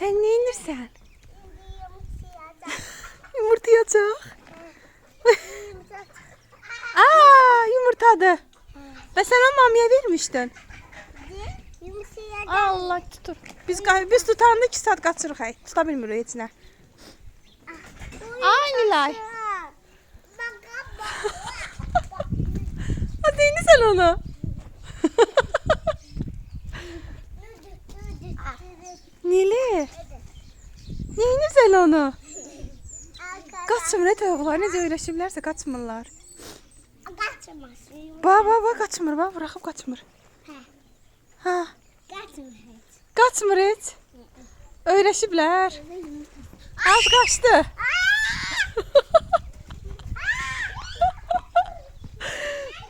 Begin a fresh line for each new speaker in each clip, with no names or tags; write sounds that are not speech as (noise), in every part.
verirsen? Yumurtayacak. (laughs) Aa yumurtadı. Ve sen o mamaya vermiştin. Allah tutur. Biz biz tutanda 2 saat qaçırıq hay. Tuta bilmirik heç nə. Ay Nilay. Hadi indi sen onu. (laughs) Nili. Neyini sen onu? Kaçmır et oğullar. Necə öyrəşiblərsə qaçmırlar.
Kaçmasın.
Ba ba ba qaçmır ba buraxıb qaçmır.
Hə.
Ha, qaçmır heç. Öyrəşiblər. Az qaçdı. (laughs)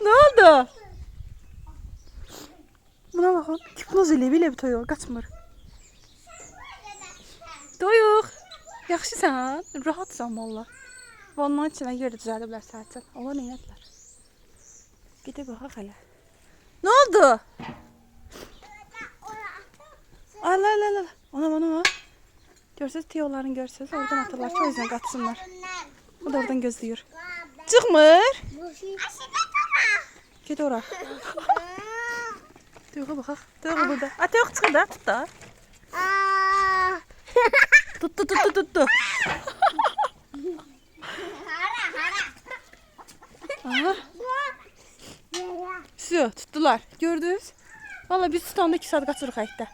ne oldu? Buna baxın. Hipnoz elə belə bir toyuq qaçmır. Toyuq. Yaxşısan? Rahatsan valla. Vanların içinə görə düzəliblər səhətən. Onlar nə etdilər? Gedib baxaq hələ. Nə oldu? Ala ala ala. Ona ona ona. Görsəz tiyoların görsəz oradan atırlar ki o yüzden qaçsınlar. O da oradan gözləyir. Çıxmır. Get ora. Toyuğa baxaq. Toyuq burada. A toyuq çıxır da tut da. Tuttu tuttu tuttu. Aha. Su tuttular. Gördünüz? Valla biz tutanda 2 saat qaçırıq həyətdə.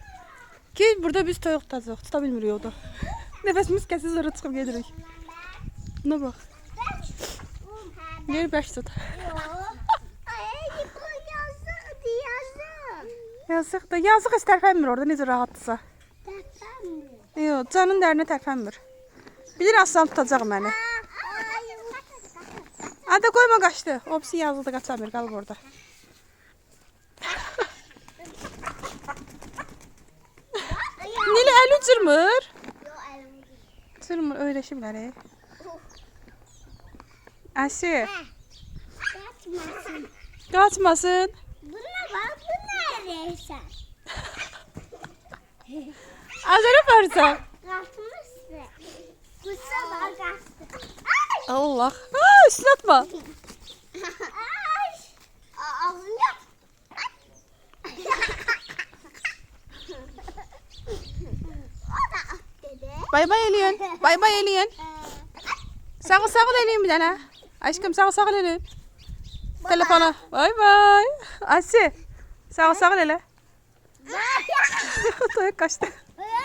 Ki burada biz toyuq tutacaq. Tuta bilmirik yolda. (laughs) Nəfəsimiz kəsiz sonra çıxıb gedirik. Buna bax. Yer bəş tut. Yazıq da. Yazıq heç tərpənmir orada necə rahatdırsa. Yox, canın dərinə tərpənmir. Bilir aslan tutacaq məni. Ada qoyma qaçdı. Opsi yazıldı qaçamır, qalıb orada. Nili əli cırmır. Cırmır, öyrəşiblər. e. Əsi, qaçmasın.
Buna bak bu.
Azərə aparsan.
Kaçmışsın. Bu sabah kaçtı.
Allah. Aa, üstüne atma.
Ay. Ağzını yap. (laughs)
Bay bay eləyin. Bay bay eləyin. (laughs) Sağ ol, sağ ol eləyin bir dənə. Aşkım sağ ol, sağ ol eləyin. Telefona. Bay bay. Asi. Sağ ol, sağ.
Ay. (laughs)
Toyuq qaçdı.